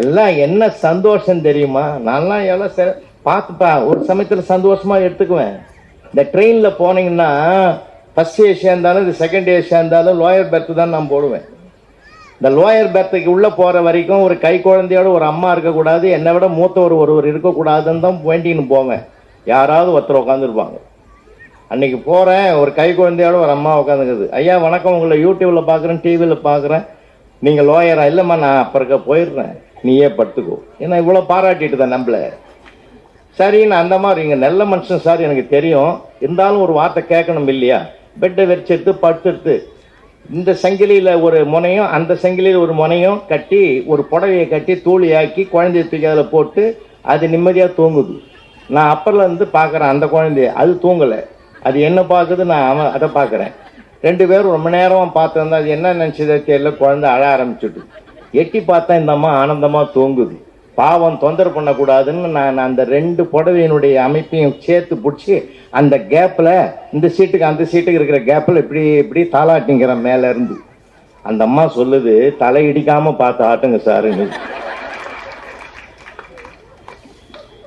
எல்லாம் என்ன சந்தோஷம் தெரியுமா? நான்லாம் எவ்வளோ ச பார்த்துப்பா ஒரு சமயத்தில் சந்தோஷமாக எடுத்துக்குவேன். இந்த ட்ரெயினில் போனீங்கன்னா ஃபஸ்ட் ஏசியா இருந்தாலும் இது செகண்ட் ஏசியா இருந்தாலும் லோயர் பெர்த்து தான் நான் போடுவேன். இந்த லோயர் பெர்த்துக்கு உள்ளே போகிற வரைக்கும் ஒரு கை குழந்தையோட ஒரு அம்மா இருக்கக்கூடாது என்னை விட மூத்தவர் ஒருவர் இருக்கக்கூடாதுன்னு தான் வேண்டின்னு போவேன். யாராவது ஒருத்தர் உட்காந்துருப்பாங்க அன்னைக்கு போகிறேன் ஒரு கை குழந்தையோட ஒரு அம்மா உட்காந்துக்குது ஐயா வணக்கம் உங்களை யூடியூப்பில் பார்க்குறேன் டிவியில் பார்க்குறேன் நீங்கள் லோயரா இல்லைம்மா நான் அப்புறக்க போயிடுறேன். நீயே படுத்துக்கோ. ஏன்னா இவ்வளோ பாராட்டிட்டு தான் நம்மள. சரின்னு அந்த மாதிரி இங்கே நல்ல மனுஷன் சார் எனக்கு தெரியும். இருந்தாலும் ஒரு வார்த்தை கேட்கணும் இல்லையா? பெட்டை வெறிச்செடுத்து படுத்துடுத்து. இந்த சங்கிலியில் ஒரு முனையும் அந்த சங்கிலியில் ஒரு முனையும் கட்டி ஒரு புடவையை கட்டி தூளியாக்கி குழந்தைய தூக்கி அதில் போட்டு அது நிம்மதியாக தூங்குது. நான் அப்பர்லேருந்து பார்க்குறேன் அந்த குழந்தைய. அது தூங்கலை. அது என்ன பார்க்குது? நான் அவன் அதை பார்க்குறேன். ரெண்டு பேரும் ரொம்ப நேரம் பார்த்துருந்தா அது என்ன நினச்சதே தெரியல. குழந்தை அழ ஆரம்பிச்சுட்டு எட்டி பார்த்தா இந்த அம்மா ஆனந்தமாக தூங்குது. பாவம் தொந்தரவு பண்ணக்கூடாதுன்னு நான் அந்த ரெண்டு புடவையினுடைய அமைப்பையும் சேர்த்து பிடிச்சி அந்த கேப்பில் இந்த சீட்டுக்கு அந்த சீட்டுக்கு இருக்கிற கேப்பில் இப்படி இப்படி தாளாட்டிங்கிறேன் மேலேருந்து. அந்த அம்மா சொல்லுது தலை இடிக்காமல் பார்த்து ஆட்டுங்க சாருன்னு.